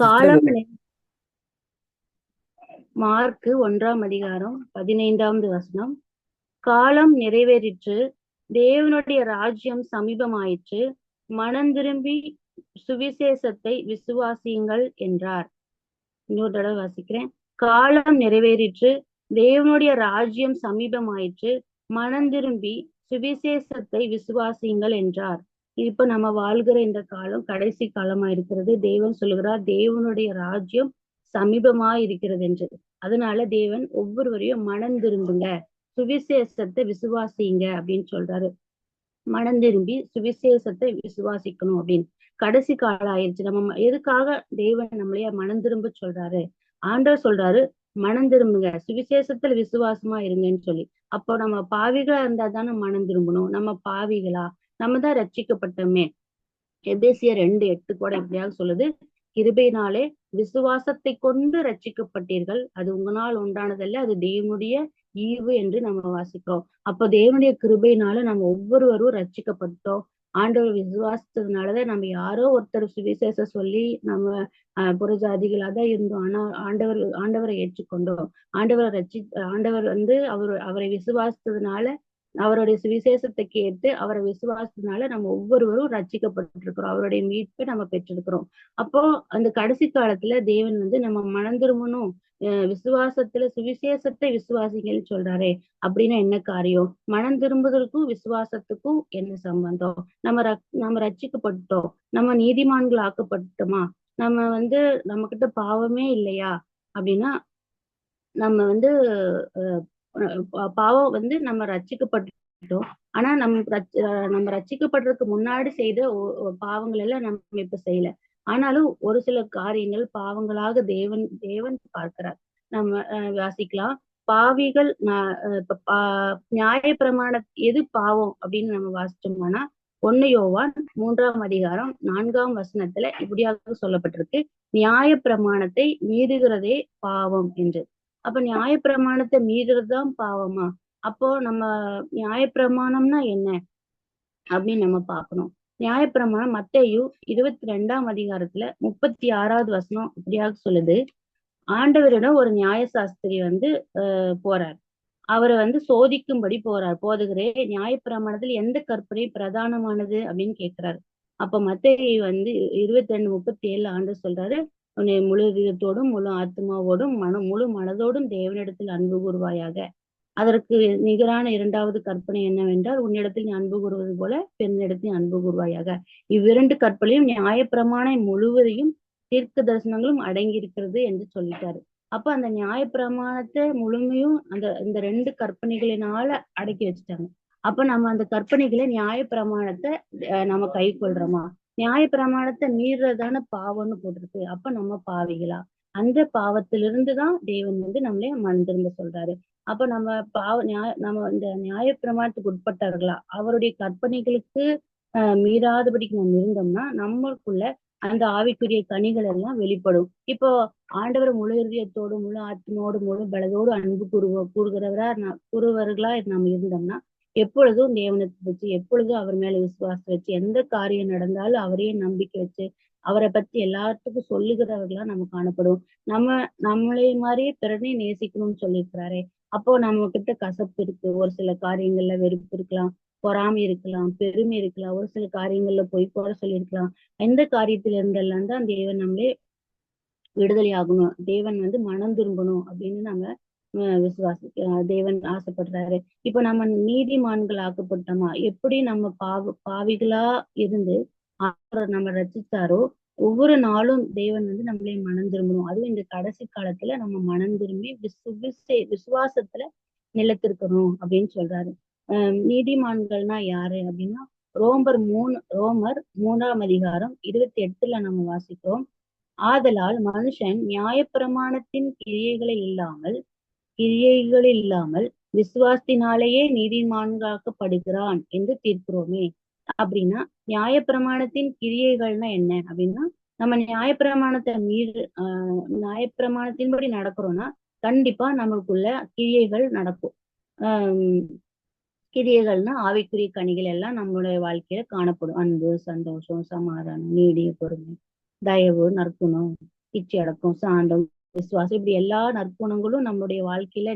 காலம் மார்க்கு ஒன்றாம் அதிகாரம் பதினைந்தாவது வசனம். காலம் நிறைவேறிற்று தேவனுடைய ராஜ்யம் சமீபமாயிற்று மனம் திரும்பி சுவிசேஷத்தை விசுவாசியுங்கள் என்றார். இன்னொரு தடவை வாசிக்கிறேன். காலம் நிறைவேறிற்று தேவனுடைய ராஜ்யம் சமீபமாயிற்று மனம் திரும்பி சுவிசேஷத்தை விசுவாசியுங்கள் என்றார். இப்ப நம்ம வாழ்கிற இந்த காலம் கடைசி காலமா இருக்கிறது. தேவன் சொல்லுகிறார் தேவனுடைய ராஜ்யம் சமீபமா இருக்கிறது என்று அதனால தேவன் ஒவ்வொருவரையும் மனம் திரும்புங்க. சுவிசேஷத்தை விசுவாசிங்க அப்படின்னு சொல்றாரு. மனம் திரும்பி சுவிசேஷத்தை விசுவாசிக்கணும் அப்படின்னு. கடைசி காலம் ஆயிடுச்சு. நம்ம எதுக்காக தேவன் நம்மளைய மனம் திரும்ப சொல்றாரு? ஆண்டவர் சொல்றாரு மனம் திரும்புங்க. சுவிசேஷத்துல விசுவாசமா இருங்கன்னு சொல்லி. அப்போ நம்ம பாவிகளா இருந்தா தானே மனம் திரும்பணும்? நம்ம பாவிகளா? நம்ம தான் ரட்சிக்கப்பட்டோமே. எபேசியர் ரெண்டு எட்டு கூட எப்படியாவது சொல்லுது கிருபையினாலே விசுவாசத்தை கொண்டு ரட்சிக்கப்பட்டீர்கள். அது உங்களால் உண்டானதல்ல அது தேவனுடைய ஈவு என்று நம்ம வாசிக்கிறோம். அப்போ தேவனுடைய கிருபையினால நம்ம ஒவ்வொருவரும் ரட்சிக்கப்பட்டோம். ஆண்டவர் விசுவாசத்தினாலதான் நம்ம யாரோ ஒருத்தர் சுவிசேஷம் சொல்லி நம்ம புறஜாதிகளா தான் இருந்தோம். ஆனா ஆண்டவர் ஆண்டவரை ஏற்றுக்கொண்டோம். ஆண்டவரை ரட்சி ஆண்டவர் வந்து அவர் அவரை விசுவாசித்ததுனால அவருடைய சுவிசேஷத்தை கேட்டு அவரை விசுவாசத்தினால நம்ம ஒவ்வொருவரும் ரட்சிக்கப்பட்டிருக்கிறோம். அவருடைய மீட்பை நம்ம பெற்றிருக்கிறோம். அப்போ அந்த கடைசி காலத்துல தேவன் வந்து நம்ம மணந்திருமணும் திரும்பணும் அஹ் விசுவாசத்துல சுவிசேஷத்தை விசுவாசிங்கன்னு சொல்றாரே அப்படின்னா என்ன காரியம்? மனம் திரும்புதலுக்கும் விசுவாசத்துக்கும் என்ன சம்பந்தம்? நம்ம ரக் நம்ம ரச்சிக்கப்பட்டோம் நம்ம நீதிமான்கள் ஆக்கப்பட்டோமா நம்ம வந்து நம்ம கிட்ட பாவமே இல்லையா? அப்படின்னா நம்ம வந்து அஹ் பாவம் வந்து நம்ம ரட்சிக்கப்பட்டோம் ஆனா நம்ம அஹ் நம்ம ரச்சிக்கப்படுறதுக்கு முன்னாடி செய்த பாவங்கள் எல்லாம் நம்ம இப்ப செய்யல. ஆனாலும் ஒரு சில காரியங்கள் பாவங்களாக தேவன் தேவன் பார்க்கிறார். நம்ம அஹ் வாசிக்கலாம். பாவிகள் நியாய அஹ் எது பாவம் அப்படின்னு நம்ம வாசிச்சோம்னா ஒன்னு யோவான் மூன்றாம் அதிகாரம் நான்காம் வசனத்துல இப்படியாக சொல்லப்பட்டிருக்கு. நியாய பிரமாணத்தை மீறுகிறதே பாவம் என்று. அப்ப நியாயப்பிரமாணத்தை மீறுறதுதான் பாவமா? அப்போ நம்ம நியாயப்பிரமாணம்னா என்ன? அப்படின்னு நம்ம பார்க்கணும். நியாயப்பிரமாணம் மத்தையும் இருபத்தி ரெண்டாம் அதிகாரத்துல முப்பத்தி ஆறாவது வசனம் இப்படியாக சொல்லுது. ஆண்டவரிடம் ஒரு நியாயசாஸ்திரி வந்து போறார். அவரை வந்து சோதிக்கும்படி போறார். போதுகிறே நியாயப்பிரமாணத்தில் எந்த கற்பனை பிரதானமானது அப்படின்னு கேட்கிறாரு. அப்ப மத்தையை வந்து இருபத்தி ரெண்டு முப்பத்தி ஏழு ஆண்டு சொல்றாரு உன்னை முழு விதத்தோடும் முழு ஆத்மாவோடும் மன முழு மனதோடும் தேவனிடத்தில் அன்பு கூறுவாயாக. அதற்கு நிகரான இரண்டாவது கற்பனை என்னவென்றால் உன்னிடத்தில் நீ அன்பு கூறுவது போல பெண்ணிடத்தில் அன்பு கூறுவாயாக. இவ்விரண்டு கற்பனையும் நியாயப்பிரமாணம் முழுவதையும் தீர்க்க தரிசனங்களும் அடங்கி இருக்கிறது என்று சொல்லிட்டாரு. அப்ப அந்த நியாயப்பிரமாணத்தை முழுமையும் அந்த இந்த ரெண்டு கற்பனைகளினால அடக்கி வச்சுட்டாங்க. அப்ப நம்ம அந்த கற்பனைகளை நியாயப்பிரமாணத்தை நம்ம கை கொள்றோமா நியாய பிரமாணத்தை மீறதான பாவம்னு போட்டிருக்கு. அப்ப நம்ம பாவிகளா? அந்த பாவத்திலிருந்து தான் தேவன் வந்து நம்மளே மனம் திரும்ப சொல்றாரு. அப்ப நம்ம பாவ நியாய நம்ம இந்த நியாய பிரமாணத்துக்கு உட்பட்டவர்களா? அவருடைய கற்பனைகளுக்கு ஆஹ் மீறாதபடிக்கு நம்ம இருந்தோம்னா நம்மளுக்குள்ள அந்த ஆவிக்குரிய கனிகள் எல்லாம் வெளிப்படும். இப்போ ஆண்டவர் முழு இருதயத்தோடு முழு ஆத்மோடு முழு பலதோடு அன்பு கூறுவ கூறுகிறவரா கூறுவர்களா நம்ம இருந்தோம்னா எப்பொழுதும் தேவனத்தை வச்சு எப்பொழுதும் அவர் மேல விசுவாசம் வச்சு எந்த காரியம் நடந்தாலும் அவரையே நம்பிக்கை வச்சு அவரை பத்தி எல்லாத்துக்கும் சொல்லுகிறவர்களா நம்ம காணப்படும். நம்ம நம்மளே மாதிரியே பிறனை நேசிக்கணும்னு சொல்லியிருக்கிறாரே. அப்போ நம்ம கிட்ட கசப்பு இருக்கு. ஒரு சில காரியங்கள்ல வெறுப்பு இருக்கலாம் பொறாமை இருக்கலாம் பெருமை இருக்கலாம் ஒரு சில காரியங்கள்ல போய் கூட சொல்லியிருக்கலாம். எந்த காரியத்துல இருந்தெல்லாம் தான் தேவன் நம்மளே விடுதலை ஆகணும் தேவன் வந்து மனம் திரும்பணும் அப்படின்னு நம்ம விசுவாசி தேவன் ஆசைப்படுறாரு. இப்ப நம்ம நீதிமான்கள் ஆக்கப்பட்டோமா? எப்படி நம்ம பாவ பாவிகளா இருந்து அவர் நம்ம ரசித்தாரோ ஒவ்வொரு நாளும் தேவன் வந்து நம்மளே மனம் திரும்பணும். அதுவும் இந்த கடைசி காலத்துல நம்ம மனம் திரும்பி விசுவிசே விசுவாசத்துல நிலத்திருக்கணும் அப்படின்னு சொல்றாரு. நீதிமான்கள்னா யாரு அப்படின்னா ரோமர் மூணு ரோமர் மூணாம் அதிகாரம் இருபத்தி எட்டுல நம்ம வாசிக்கிறோம். ஆதலால் மனுஷன் நியாயப்பிரமாணத்தின் கிரியைகளை இல்லாமல் கிரியைகள் இல்லாமல் விசுவாசத்தினாலேயே நீதிமான்காக்கப்படுகிறான் என்று தீர்க்கிறோமே. அப்படின்னா நியாயப்பிரமாணத்தின் கிரியைகள்னா என்ன? அப்படின்னா நம்ம நியாயப்பிரமாணத்தை மீறு ஆஹ் நியாயப்பிரமாணத்தின்படி நடக்கிறோம்னா கண்டிப்பா நம்மளுக்குள்ள கிரியைகள் நடக்கும். ஆஹ் கிரியைகள்னா ஆவிக்குரிய கனிகள் எல்லாம் நம்மளுடைய வாழ்க்கையில காணப்படும். அன்பு சந்தோஷம் சமாதானம் நீடிய பொறுமை தயவு நற்குணம் இச்சை அடக்கம் சாந்தம் விசுவாசம். இப்படி எல்லா நற்குணங்களும் நம்முடைய வாழ்க்கையில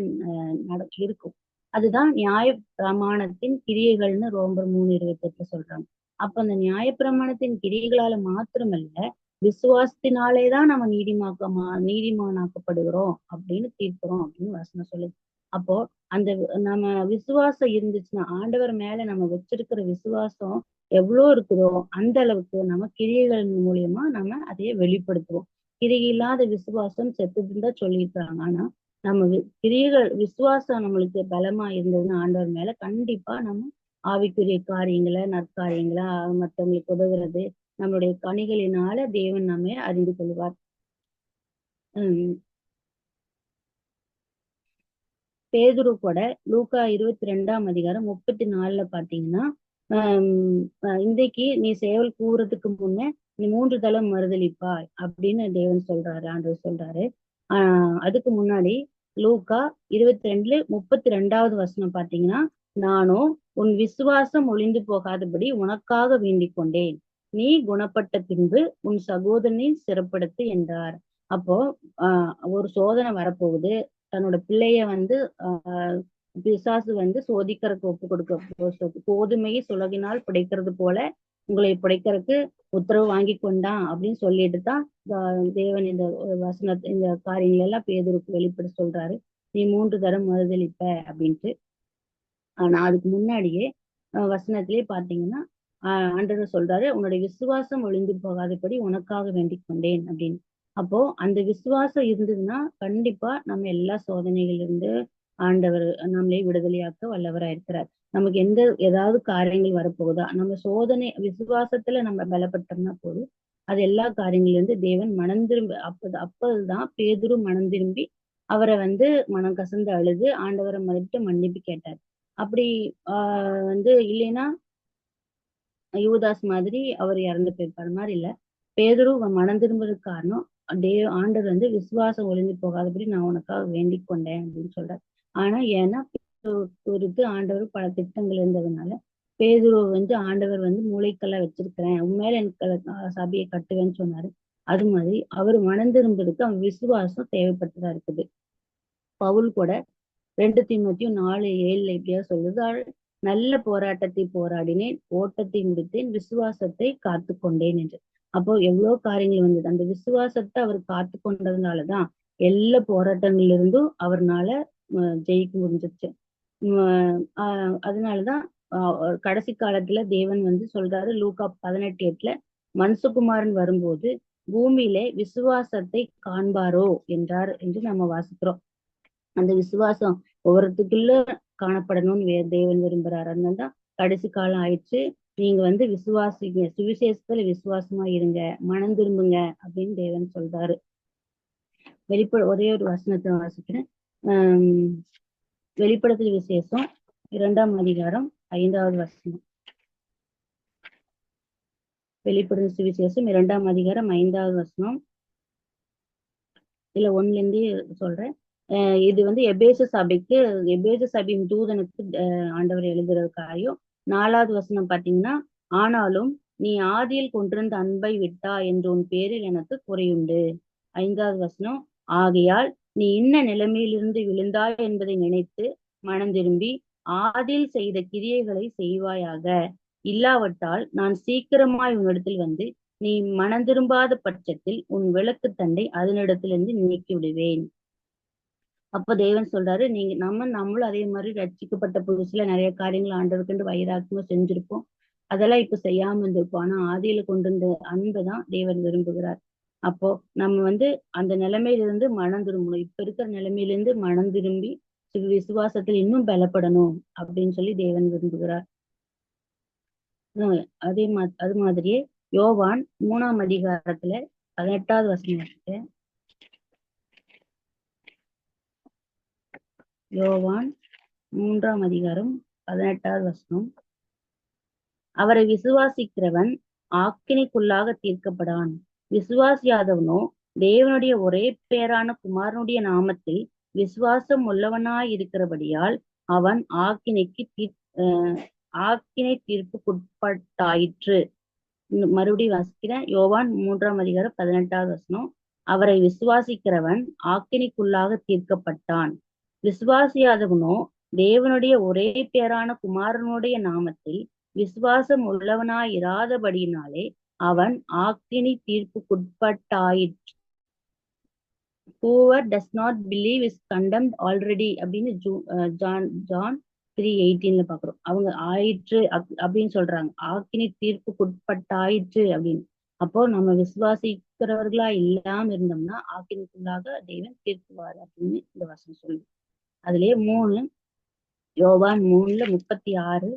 நட இருக்கும். அதுதான் நியாய பிரமாணத்தின் கிரியைகள்னு ரோம்பர் மூணு இருபத்தி எட்டு சொல்றாங்க. அப்ப அந்த நியாய பிரமாணத்தின் கிரியைகளால மாத்திரமல்ல விசுவாசத்தினாலேதான் நம்ம நீதிமாக்கமா நீதிமானாக்கப்படுகிறோம் அப்படின்னு தீர்க்கிறோம் அப்படின்னு வசனம் சொல்லுது. அப்போ அந்த நம்ம விசுவாசம் இருந்துச்சுன்னா ஆண்டவர் மேல நம்ம வச்சிருக்கிற விசுவாசம் எவ்வளவு இருக்குதோ அந்த அளவுக்கு நம்ம கிரியைகள் மூலியமா நம்ம அதையே வெளிப்படுத்துவோம். கிரிகை இல்லாத விசுவாசம் செத்துதுன்னு தான் சொல்லியிருக்கிறாங்க. ஆனா நம்ம கிரியைகள் விசுவாசம் நம்மளுக்கு பலமா இருந்ததுன்னு ஆண்டவர் மேல கண்டிப்பா நம்ம ஆவிக்குரிய காரியங்களை நற்காரியங்களை மற்றவங்களுக்கு உதவுறது நம்மளுடைய கனிகளினால தேவன் நம்மை அறிந்து கொள்வார். உம் பேதுரு கூட லூக்கா இருபத்தி ரெண்டாம் அதிகாரம் முப்பத்தி நாலுல பாத்தீங்கன்னா ஆஹ் இன்றைக்கு நீ சேவல் கூறதுக்கு முன்னே நீ மூன்று தளம் மறுதளிப்பாய் அப்படின்னு தேவன் சொல்றாரு ஆண்டவர் சொல்றாரு. ஆஹ் அதுக்கு முன்னாடி லூக்கா இருபத்தி ரெண்டுல முப்பத்தி ரெண்டாவது வசனம் பாத்தீங்கன்னா நானும் உன் விசுவாசம் ஒளிந்து போகாதபடி உனக்காக வேண்டிக் கொண்டேன். நீ குணப்பட்ட பின்பு உன் சகோதரனை சிறப்படுத்து என்றார். அப்போ ஆஹ் ஒரு சோதனை வரப்போகுது. தன்னோட பிள்ளைய வந்து ஆஹ் பிசாசு வந்து சோதிக்கிறதுக்கு ஒப்பு கொடுக்க கோதுமையை சுலகினால் பிடைக்கிறது போல உங்களை புடைக்கிறதுக்கு உத்தரவு வாங்கி கொண்டான் அப்படின்னு சொல்லிட்டு தான் தேவன் இந்த வசன இந்த காரியங்கள் எல்லாம் பேதருக்கு வெளிப்பட சொல்றாரு. நீ மூன்று தரம் மறுதளிப்ப அப்படின்ட்டு. ஆனா அதுக்கு முன்னாடியே வசனத்திலே பாத்தீங்கன்னா ஆஹ் ஆண்டவர் சொல்றாரு உன்னுடைய விசுவாசம் ஒளிந்து போகாதபடி உனக்காக வேண்டிக் கொண்டேன் அப்படின்னு. அப்போ அந்த விசுவாசம் இருந்ததுன்னா கண்டிப்பா நம்ம எல்லா சோதனைகள் இருந்து ஆண்டவர் நம்மளே விடுதலையாக்க வல்லவரா இருக்கிறார் நமக்கு எந்த ஏதாவது காரியங்கள் வரப்போகுதா நம்ம சோதனை விசுவாசத்துல நம்ம பலப்பட்டோம்னா போதும். அது எல்லா காரியங்கள்ல இருந்து தேவன் மனம் திரும்பி அப்போது அப்போதுதான் பேதுரு மனம் திரும்பி அவரை வந்து மனம் கசந்து அழுது ஆண்டவரை மறுத்து மன்னிப்பு கேட்டார். அப்படி ஆஹ் வந்து இல்லைன்னா யுவதாஸ் மாதிரி அவர் இறந்து போயிருப்பார். மாதிரி இல்ல. பேதரு மனம் திரும்புறதுக்கு காரணம் டே ஆண்டவர் வந்து விசுவாசம் ஒளிஞ்சு போகாதபடி நான் உனக்காக வேண்டிக் கொண்டேன் அப்படின்னு சொல்றாரு. ஆனா ஏன்னா குறித்து ஆண்டவர் பல திட்டங்கள் இருந்ததுனால பேதுருவை வந்து ஆண்டவர் வந்து மூளைக்கெல்லாம் வச்சிருக்கிறேன். உண்மையில எனக்கு சபையை கட்டுவேன்னு சொன்னாரு. அது மாதிரி அவர் மணந்திரும்புறதுக்கு அவன் விசுவாசம் தேவைப்பட்டதா இருக்குது. பவுல் கூட ரெண்டு தீமத்தையும் நாலு ஏழுல எப்படியா சொல்லுது நல்ல போராட்டத்தை போராடினேன் ஓட்டத்தை முடித்தேன் விசுவாசத்தை காத்து கொண்டேன் என்று. அப்போ எவ்வளவு காரியங்கள் வந்தது. அந்த விசுவாசத்தை அவர் காத்து கொண்டதுனாலதான் எல்லா போராட்டங்கள்ல இருந்தும் அவர்னால ஜெயிக்க முடிஞ்சிச்சு அதனாலதான் கடைசி காலத்துல தேவன் வந்து சொல்றாரு லூகா பதினெட்டு எட்டுல மன்சுகுமாரன் வரும்போது பூமியிலே விசுவாசத்தை காண்பாரோ என்றார் என்று நம்ம வாசிக்கிறோம். அந்த விசுவாசம் ஒவ்வொருத்துக்குள்ள காணப்படணும்னு தேவன் விரும்புறாரு. அதனால்தான் கடைசி காலம் ஆயிடுச்சு. நீங்க வந்து விசுவாசிங்க சுவிசேஷத்துல விசுவாசமா இருங்க மனம் திரும்புங்க அப்படின்னு தேவன் சொல்றாரு. வெளிப்பட ஒரே ஒரு வசனத்தை வாசிக்கிறேன். ஆஹ் வெளிப்படுத்தல் விசேஷம் இரண்டாம் அதிகாரம் ஐந்தாவது வசனம். வெளிப்படும் சுவிசேஷம் இரண்டாம் அதிகாரம் ஐந்தாவது வசனம். இல்ல ஒண்ணுல இருந்து சொல்றேன் இது வந்து எபேச சபைக்கு எபேச சபையின் தூதனுக்கு ஆண்டவர் எழுதுறதுக்காயும் நாலாவது வசனம் பாத்தீங்கன்னா ஆனாலும் நீ ஆதியில் கொண்டிருந்த அன்பை விட்டா என்று உன் பேரில் எனக்கு குறையுண்டு. ஐந்தாவது வசனம் ஆகையால் நீ இன்ன நிலைமையிலிருந்து விழுந்தாய் என்பதை நினைத்து மனம் திரும்பி ஆதில் செய்த கிரியைகளை செய்வாயாக. இல்லாவிட்டால் நான் சீக்கிரமாய் உன்னிடத்தில் வந்து நீ மனம் திரும்பாத பட்சத்தில் உன் விளக்கு தண்டை அதனிடத்திலிருந்து நீக்கி விடுவேன் அப்ப தேவன் சொல்றாரு நீங்க நம்ம நம்மளும் அதே மாதிரி ரட்சிக்கப்பட்ட புதுசுல நிறைய காரியங்கள் ஆண்டவருக்குண்டு வைராக்கியமா செஞ்சிருப்போம். அதெல்லாம் இப்ப செய்யாம இருந்திருப்போம். ஆனா ஆதியில கொண்டு வந்த அன்புதான் தேவன் விரும்புகிறார். அப்போ நம்ம வந்து அந்த நிலைமையிலிருந்து மனம் திரும்பணும் இப்ப இருக்கிற நிலைமையிலிருந்து மனம் திரும்பி விசுவாசத்தில் இன்னும் பலப்படணும் அப்படின்னு சொல்லி தேவன் விரும்புகிறார். அதே மா அது மாதிரியே யோவான் மூணாம் அதிகாரத்துல பதினெட்டாவது வசனத்துல யோவான் மூன்றாம் அதிகாரம் பதினெட்டாவது வசனம். அவரை விசுவாசிக்கிறவன் ஆக்கினைக்குள்ளாக தீர்க்கப்படான் விசுவாசியாதவனோ தேவனுடைய ஒரே பேரான குமாரனுடைய நாமத்தில் விசுவாசம் உள்ளவனாய் இருக்கிறபடியால் அவன் ஆக்கினைக்கு தீர் ஆக்கினை தீர்ப்புக்குட்பட்டாயிற்று. மறுபடியும் வாசிக்கிறேன். யோவான் மூன்றாம் அதிகாரம் பதினெட்டாவது வசனம். அவரை விசுவாசிக்கிறவன் ஆக்கினிக்குள்ளாக தீர்க்கப்பட்டான். விசுவாசியாதவனோ தேவனுடைய ஒரே பேரான குமாரனுடைய நாமத்தில் விசுவாசம் உள்ளவனாயிராதபடியினாலே அவன் ஆக்கினி தீர்ப்புக்குட்பட்டாயிற்று. Whoever does not believe is condemned already அப்படின்னு ஜூ ஜான் ஜான் த்ரீ எயிட்டீன்ல பாக்குறோம். அவங்க ஆயிற்று அப்படின்னு சொல்றாங்க. ஆக்கினி தீர்ப்புக்குட்பட்டாயிற்று அப்படின்னு. அப்போ நம்ம விசுவாசிக்கிறவர்களா இல்லாம இருந்தோம்னா ஆக்கினிக்குள்ளாக தெய்வம் தீர்க்குவார் அப்படின்னு இந்த வசனம் சொல்லுது. அதுலயே மூணு யோவான் மூணுல முப்பத்தி ஆறு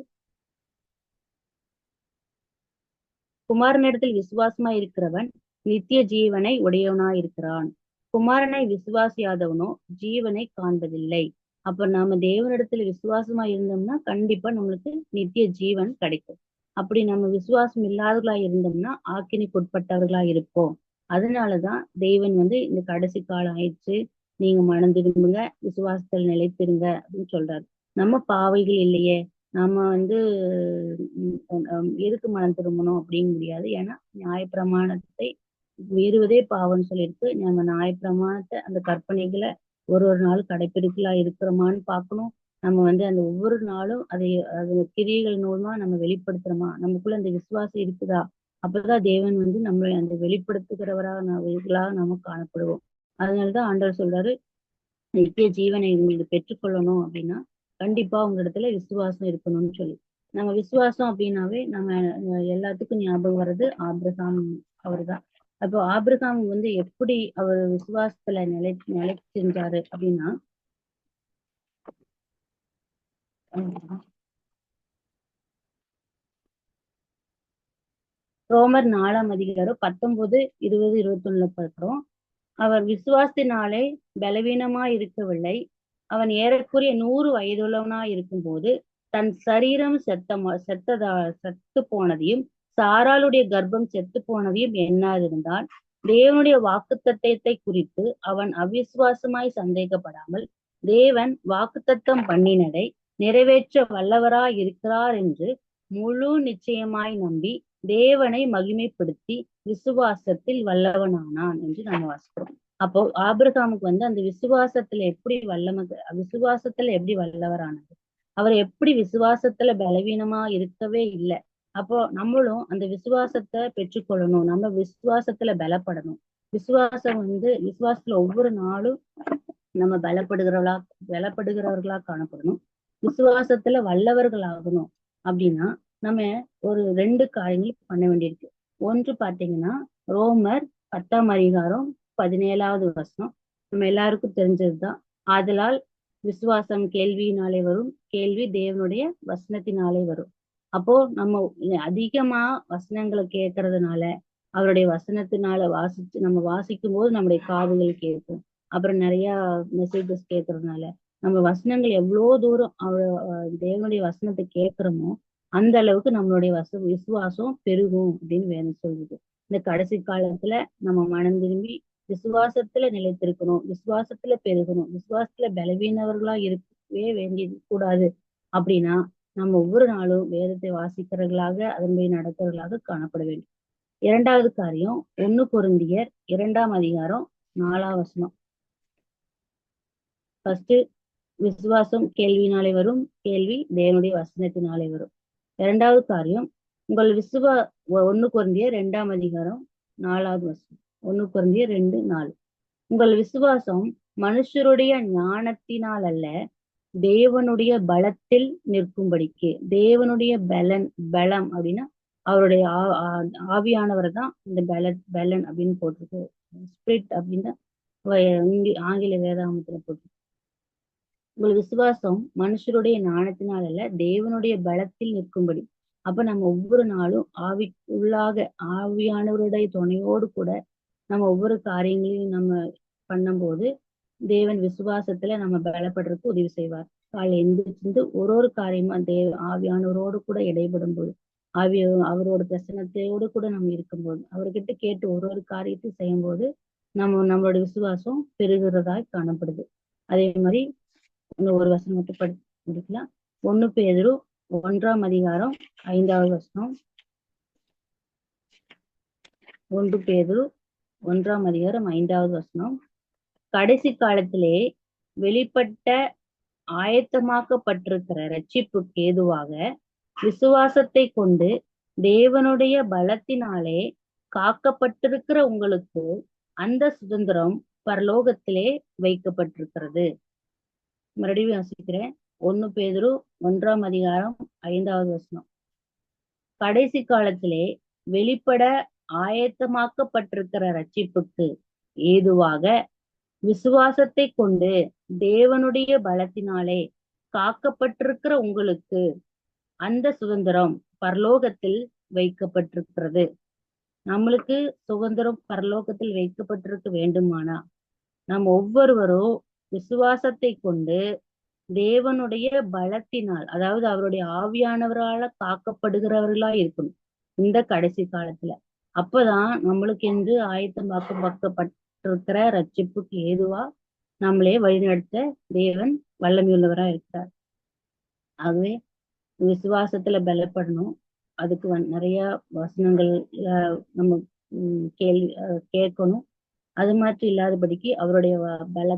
குமாரனிடத்தில் விசுவாசமா இருக்கிறவன் நித்திய ஜீவனை உடையவனா இருக்கிறான் குமாரனை விசுவாசியாதவனோ ஜீவனை காண்பதில்லை. அப்ப நாம தேவனிடத்துல விசுவாசமா இருந்தோம்னா கண்டிப்பா நம்மளுக்கு நித்திய ஜீவன் கிடைக்கும். அப்படி நம்ம விசுவாசம் இல்லாதவர்களா இருந்தோம்னா ஆக்கினிக்குட்பட்டவர்களா இருப்போம். அதனாலதான் தெய்வன் வந்து இந்த கடைசி காலம் ஆயிடுச்சு. நீங்க மனம் திரும்புங்க விசுவாசத்தில் நிலைத்திருங்க அப்படின்னு சொல்றாரு. நம்ம பாவைகள் இல்லையே. நம்ம வந்து எதுக்கு மனம் திரும்பணும் அப்படின்னு முடியாது. ஏன்னா நியாயப்பிரமாணத்தை மீறுவதே பாவம்னு சொல்லியிருக்கு நம்ம நியாயப்பிரமாணத்தை அந்த கற்பனைகளை ஒரு ஒரு நாள் கடைப்பிடிக்கலா இருக்கிறோமான்னு பார்க்கணும். நம்ம வந்து அந்த ஒவ்வொரு நாளும் அதை அது கிரியைகள் மூலமா நம்ம வெளிப்படுத்துறோமா? நமக்குள்ள அந்த விசுவாசம் இருக்குதா? அப்பதான் தேவன் வந்து நம்மளை அந்த வெளிப்படுத்துகிறவராக நம்ம காணப்படுவோம். அதனாலதான் ஆண்டவர் சொல்றாரு நித்திய ஜீவனை உங்களுக்கு பெற்றுக்கொள்ளணும் அப்படின்னா கண்டிப்பா உங்க இடத்துல விசுவாசம் இருக்கணும்னு சொல்லி. நாங்க விசுவாசம் அப்படின்னாவே நம்ம எல்லாத்துக்கும் ஞாபகம் வர்றது ஆபிரகாம் அவர்தான். அப்போ ஆபிரகாம் வந்து எப்படி அவர் விசுவாசத்துல நிலை நிலைச்சிருந்தாரு அப்படின்னா ரோமர் நாலாம் அதிகாரம் பத்தொன்பது இருபது இருபத்தி ஒண்ணுல பார்க்கிறோம். அவர் விசுவாசத்தினாலே பலவீனமா இருக்கவில்லை அவன் ஏறக்குறைய நூறு வயதுள்ளவனா இருக்கும்போது தன் சரீரம் செத்த செத்ததா செத்து போனதையும் சாராளுடைய கர்ப்பம் செத்து போனதையும் எண்ணாதிருந்தான் தேவனுடைய வாக்குத்தத்தத்தை குறித்து அவன் அவிசுவாசமாய் சந்தேகப்படாமல் தேவன் வாக்குத்தத்தம் பண்ணினதை நிறைவேற்ற வல்லவராய் இருக்கிறார் என்று முழு நிச்சயமாய் நம்பி தேவனை மகிமைப்படுத்தி விசுவாசத்தில் வல்லவனானான் என்று நாம் வாசிக்கிறோம். அப்போ ஆபிரகாமுக்கு வந்து அந்த விசுவாசத்துல எப்படி வல்லம விசுவாசத்துல எப்படி வல்லவரானது? அவர் எப்படி விசுவாசத்துல பலவீனமா இருக்கவே இல்லை. அப்போ நம்மளும் அந்த விசுவாசத்தை பெற்றுக்கொள்ளணும். நம்ம விசுவாசத்துல பலப்படணும். விசுவாசம் வந்து விசுவாசத்துல ஒவ்வொரு நாளும் நம்ம பலப்படுகிறவளா பலப்படுகிறவர்களா காணப்படணும். விசுவாசத்துல வல்லவர்கள் ஆகணும் அப்படின்னா நம்ம ஒரு ரெண்டு காரியங்கள் பண்ண வேண்டியிருக்கு. ஒன்று பாத்தீங்கன்னா ரோமர் பத்தாம் அதிகாரம் பதினேழாவது வசனம். நம்ம எல்லாருக்கும் தெரிஞ்சதுதான். ஆதலால் விசுவாசம் கேள்வியினாலே வரும். கேள்வி தேவனுடைய வசனத்தினாலே வரும். அப்போ நம்ம அதிகமா வசனங்களை கேட்கறதுனால அவருடைய வசனத்தினால வாசிச்சு நம்ம வாசிக்கும் போது நம்முடைய காதுகள் கேட்கும். அப்புறம் நிறைய மெசேஜஸ் கேட்கறதுனால நம்ம வசனங்கள் எவ்வளோ தூரம் தேவனுடைய வசனத்தை கேட்கிறோமோ அந்த அளவுக்கு நம்மளுடைய வச விசுவாசம் பெருகும் அப்படின்னு வேணும் சொல்லுது. இந்த கடைசி காலத்துல நம்ம மனம் திரும்பி விசுவாசத்துல நிலைத்திருக்கணும் விசுவாசத்துல பெருகணும் விசுவாசத்துல பலவீனவர்களா இருக்கவே வேண்டியது கூடாது. அப்படின்னா நம்ம ஒவ்வொரு நாளும் வேதத்தை வாசிக்கிறவர்களாக அதன்படி நடக்கிறவர்களாக காணப்பட வேண்டும். இரண்டாவது காரியம் ஒண்ணு பொருந்தியர் இரண்டாம் அதிகாரம் நாலாம் வசனம். ஃபர்ஸ்ட் விசுவாசம் கேள்வினாலே வரும் கேள்வி தேவனுடைய வசனத்தினாலே வரும். இரண்டாவது காரியம் உங்கள் விசுவா ஒண்ணு குறைந்திய ரெண்டாம் அதிகாரம் நாலாவது வசனம். ஒன்னு குறைந்திய ரெண்டு நாலு. உங்கள் விசுவாசம் மனுஷருடைய ஞானத்தினால் அல்ல தேவனுடைய பலத்தில் நிற்கும்படிக்கு. தேவனுடைய பலன் பலம் அப்படின்னா அவருடைய ஆவியானவர் தான் இந்த பல பலன் அப்படின்னு போட்டிருக்கு. ஸ்பிரிட் அப்படின்னு ஆங்கில வேதாமத்துல போட்டிருக்கு. உங்கள் விசுவாசம் மனுஷருடைய ஞானத்தினால் அல்ல தேவனுடைய பலத்தில் நிற்கும்படி. அப்ப நம்ம ஒவ்வொரு நாளும் ஆவி உள்ளாக ஆவியானவருடைய துணையோடு கூட நம்ம ஒவ்வொரு காரியங்களையும் நம்ம பண்ணும்போது தேவன் விசுவாசத்துல நம்ம பலப்படுறதுக்கு உதவி செய்வார். காலை எந்திரிச்சிருந்து ஒரு ஒரு காரியமா தேவ ஆவியானவரோடு கூட இடைபடும் போது ஆவி அவரோட பிரசனத்தையோடு கூட நம்ம இருக்கும்போது அவர்கிட்ட கேட்டு ஒரு ஒரு காரியத்தையும் செய்யும் போது நம்ம நம்மளோட விசுவாசம் பெருகிறதாய் காணப்படுது. அதே மாதிரி ஒரு வசனம் மட்டும் படி முடிக்கலாம். ஒண்ணு பேதரு ஒன்றாம் அதிகாரம் ஐந்தாவது வசனம். ஒன்று பேதரு ஒன்றாம் அதிகாரம் ஐந்தாவது வசனம். கடைசி காலத்திலே வெளிப்பட்ட ஆயத்தமாக்கப்பட்டிருக்கிற ரட்சிப்புக்கு ஏதுவாக விசுவாசத்தை கொண்டு தேவனுடைய பலத்தினாலே காக்கப்பட்டிருக்கிற உங்களுக்கு அந்த சுதந்திரம் பரலோகத்திலே வைக்கப்பட்டிருக்கிறது. மறுபடியும் வாசிக்கிறேன் ஒன்னு பேதுரு ஒன்றாம் அதிகாரம் ஐந்தாவது வசனம். கடைசி காலத்திலே வெளிப்பட ஆயத்தமாக்கப்பட்டிருக்கிற ரட்சிப்புக்கு ஏதுவாக விசுவாசத்தை கொண்டு தேவனுடைய பலத்தினாலே காக்கப்பட்டிருக்கிற உங்களுக்கு அந்த சுதந்திரம் பரலோகத்தில் வைக்கப்பட்டிருக்கிறது. நம்மளுக்கு சுதந்திரம் பரலோகத்தில் வைக்கப்பட்டிருக்க வேண்டுமானா? நாம் ஒவ்வொருவரும் விசுவாசத்தை கொண்டு தேவனுடைய பலத்தினால் அதாவது அவருடைய ஆவியானவரால காக்கப்படுகிறவர்களா இருக்கணும். இந்த கடைசி காலத்துல. அப்பதான் நம்மளுக்கு என்று ஆயத்தமாக்கப்பட்டிருக்கிற ரட்சிப்புக்கு ஏதுவா நம்மளே வழிநடத்த தேவன் வல்லமையுள்ளவரா இருக்கிறார். ஆகவே விசுவாசத்துல பலப்படணும். அதுக்கு நிறைய வசனங்கள் நம்ம கேள்வி கேட்கணும். அது மாதிரி இல்லாதபடிக்கு அவருடைய பல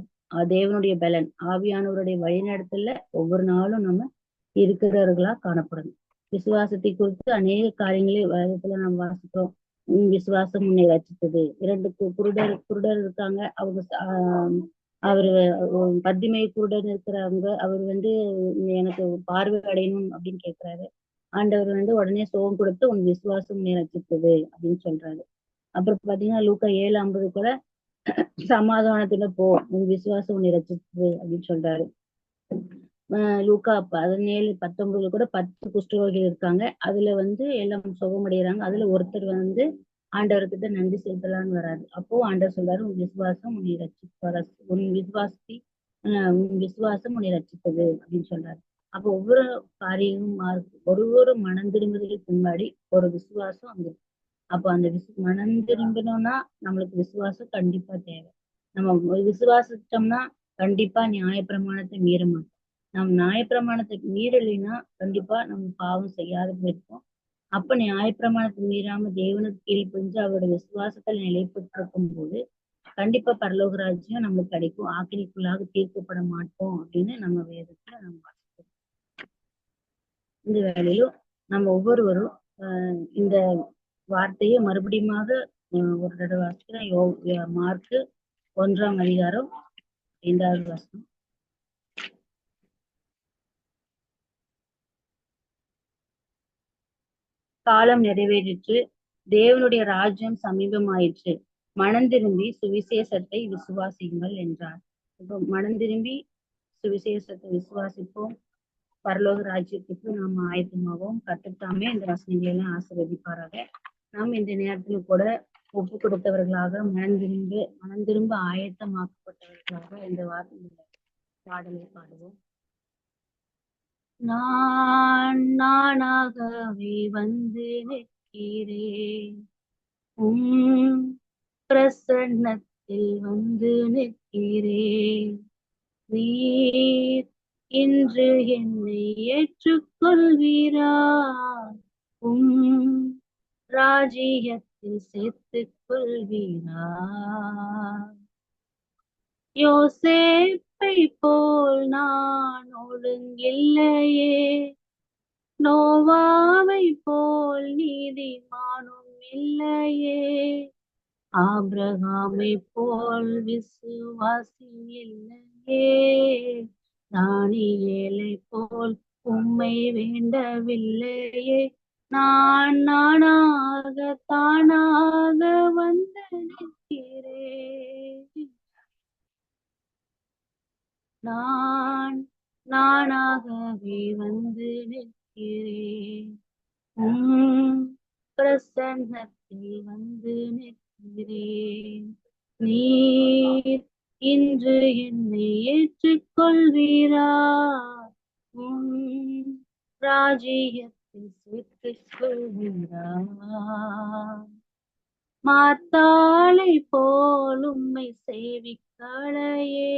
தேவனுடைய பலன் ஆவியானவருடைய வழிநடத்தல ஒவ்வொரு நாளும் நம்ம இருக்கிறவர்களா காணப்படணும். விசுவாசத்தை குறித்து அநேக காரியங்களே வேதத்துல நம்ம வாசிக்கிறோம். விசுவாசம் உன்னை ரச்சித்தது. இரண்டு குருடர் குருடர் இருக்காங்க. அவங்க அவர் பத்திமை குருடர் இருக்கிறவங்க அவர் வந்து எனக்கு பார்வை அடையணும் அப்படின்னு கேட்கிறாரு ஆண்டவர் வந்து உடனே சோகம் கொடுத்து உன் விசுவாசம் ரச்சித்தது அப்படின்னு சொல்றாரு. அப்புறம் பாத்தீங்கன்னா லூக்கா ஏழு ஐம்பது கூட சமாதானத்துல போ உன் விசுவாசம் உன்னை ரச்சித்தது அப்படின்னு சொல்றாரு. லூக்கா பதினேழு பத்தொன்பதுல கூட பத்து குஷ்டரோகிகள் இருக்காங்க. அதுல வந்து எல்லாம் சுகமடைகிறாங்க அதுல ஒருத்தர் வந்து ஆண்டவர்கிட்ட நன்றி செலுத்தலான்னு வராது அப்போ ஆண்டவர் சொல்றாரு உன் விசுவாசம் உன்னை ரச்சிப்ப உன் விசுவாசி உன் விசுவாசம் உன்னை ரச்சித்தது அப்படின்னு சொல்றாரு. அப்போ ஒவ்வொரு காரியமும் ஒரு ஒரு மனம் திரும்புதலுக்கு முன்னாடி ஒரு விசுவாசம் அங்க அப்போ அந்த விசு மனம் திரும்பணும்னா நம்மளுக்கு விசுவாசம் கண்டிப்பா தேவை. நம்ம விசுவாசிச்சோம்னா கண்டிப்பா நியாயப்பிரமாணத்தை மீற மாட்டோம். நம் நியாயப்பிரமாணத்தை மீறலைன்னா கண்டிப்பா நம்ம பாவம் செய்யாத போயிருப்போம். அப்ப நியாயப்பிரமாணத்தை மீறாம தேவனுக்கு கீழ்ப்படிஞ்சு அவரோட விசுவாசத்தில் நிலைப்பட்டிருக்கும் போது கண்டிப்பா பரலோக ராஜ்யம் நம்மளுக்கு கிடைக்கும். ஆக்கிரிக்குள்ளாக தீர்க்கப்பட மாட்டோம் அப்படின்னு நம்ம வேதத்துல நம்ம வாசிக்கிறோம். இந்த வேலையிலும் நம்ம ஒவ்வொருவரும் ஆஹ் இந்த வார்த்தையை மறுபடியுமாக ஒரு தடவை வாசிக்கிறேன். யோ மார்க்கு ஒன்றாம் அதிகாரம் ஐந்தாவது வசனம். காலம் நிறைவேறிற்று. தேவனுடைய ராஜ்யம் சமீபமாயிற்று. மனம் திரும்பி சுவிசேஷத்தை விசுவாசியுங்கள் என்றார். இப்போ மனம் திரும்பி சுவிசேஷத்தை விசுவாசிப்போம். பரலோக ராஜ்யத்துக்கு நாம் ஆயத்தமாகவும் கத்துட்டாமே இந்த வசனங்களை எல்லாம் ஆசீர்வதிப்பாராக. நாம் இந்த நேரத்தில் கூட ஒப்பு கொடுத்தவர்களாக மனம் திரும்பி மனம் திரும்ப ஆயத்தமாக்கப்பட்டவர்களாக இந்த வார்த்தை பாடலை பாடுவோம். நான் நானாகவே வந்து நிற்கிறேன். உம் பிரசன்னத்தில் வந்து நிற்கிறேன். நீர் இன்று என்னை ஏற்றுக்கொள்வீரா உம் ராஜ்யத்தில் சேர்த்துக் கொள்வீரா யோசேப்பை போல் நான் ஒழுங்கில்லையே நோவாவை போல் நீதிமானும் இல்லையே. ஆபிரகாமை போல் விசுவாசி இல்லையே. தானியேலை போல் உம்மை வேண்டவில்லையே. நான் நானாக தானாக வந்த நிற்கிறேன். நான் நானாகவே வந்து நிற்கிறேன். உம் பிரசன்னத்தில் வந்து நிற்கிறேன். நீர் இன்று என்னை ஏற்றுக்கொள்வீரா? உம் ராஜ்யத்தில் சேர்த்துக் கொள்வீரா மாத்தாளை போல் உம்மை சேவிக்களையே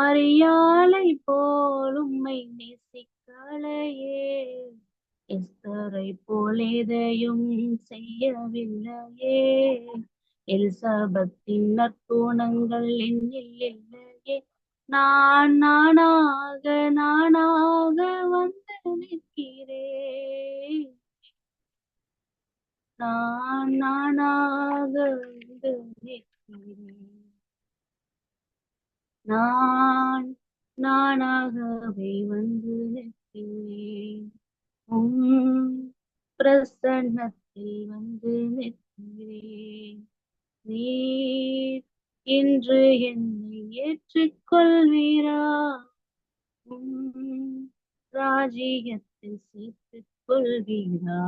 மரியாளை போல் உம்மை நேசிக்களையே எஸ்தரை போல் எதையும் செய்யவில்லையே. எலிசபத்தின் நற்குணங்கள் என்னில் இல்லையே. நான் நானாக நானாக வந்து நிற்கிறேன். நான் நானாக வந்து நிற்கிறேன். நான் நானாகவே வந்து நிற்கிறேன் உம் பிரசன்னத்தில் வந்து நிற்கிறேன் நீர் இன்று என்னை ஏற்றுக்கொள்வீரா? உம் ராஜ்யத்தில் சேர்த்துக் கொள்வீரா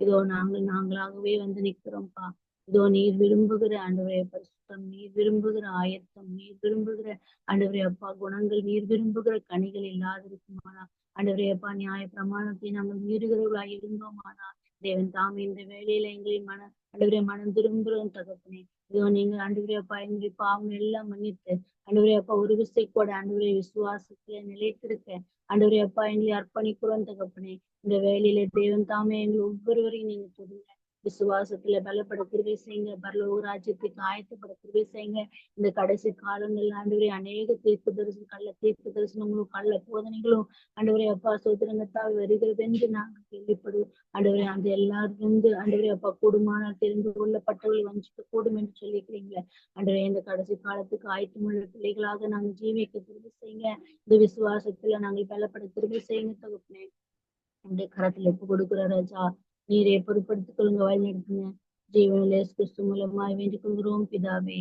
இதோ நாங்கள் நாங்களாகவே வந்து நிற்கிறோம்ப்பா. இதோ நீர் விரும்புகிற ஆண்டவரே பரிசுத்தம் நீர் விரும்புகிற ஆயத்தம் நீர் விரும்புகிற ஆண்டவரே அப்பா குணங்கள் நீர் விரும்புகிற கனிகள் இல்லாதிருக்குமானா ஆண்டவரே அப்பா நியாய பிரமாணத்தை நாங்கள் மீறுகிறவர்களா இருந்தோமானா தேவன் தாமே இந்த வேலையில எங்களின் மன ஆண்டவரே மனம் திரும்புகிறோம் தகப்பனே. இதோ நீங்க ஆண்டவரே அப்பா எங்களுடைய பாவம் எல்லாம் மன்னித்து ஆண்டவரே அப்பா ஒரு விசை கூட ஆண்டவரே விசுவாசத்துல நிலைத்திருக்க ஆண்டவரே அப்பா எங்களை அர்ப்பணிக்கிறோம் தகப்பனே. இந்த வேலையில தேவன் தாமே எங்களை ஒவ்வொருவரையும் நீங்க தொடுங்க விசுவாசத்துல பலப்பட செய்யுங்க. பரலோக ராஜ்யத்துக்கு ஆயத்தப்பட செய்யுங்க. இந்த கடைசி காலங்கள் ஆண்டவரே அநேக தீர்ப்பு தரிசனம் கள்ள தீர்ப்பு தரிசனங்களும் கள்ள போதனைகளும் ஆண்டவரே அப்பா சோதரங்கத்தால் வருகிறது என்று நாங்கள் கேள்விப்படுவோம். ஆண்டவரே அந்த எல்லாரிலிருந்து ஆண்டவரே அப்பா கூடுமான தெரிந்து கொள்ளப்பட்டவர்கள் வஞ்சிக்க கூடும் என்று சொல்லியிருக்கிறீங்களே. ஆண்டவரே இந்த கடைசி காலத்துக்கு ஆயத்தமுள்ள பிள்ளைகளாக நாங்கள் ஜீவிக்க திரும்பி செய்யுங்க. இந்த விசுவாசத்துல நாங்கள் பலப்பட திரும்பி செய்யுங்க. தகுப்பினேன் உடைய கரத்துல ஒப்பு கொடுக்குற ராஜா. நீரை பொருட்படுத்திக் கொள்ளுங்க வழி நடத்துங்க ஜீவனிலே கிறிஸ்து மூலமாய் வேண்டிக் கொள்கிறோம் பிதாவே.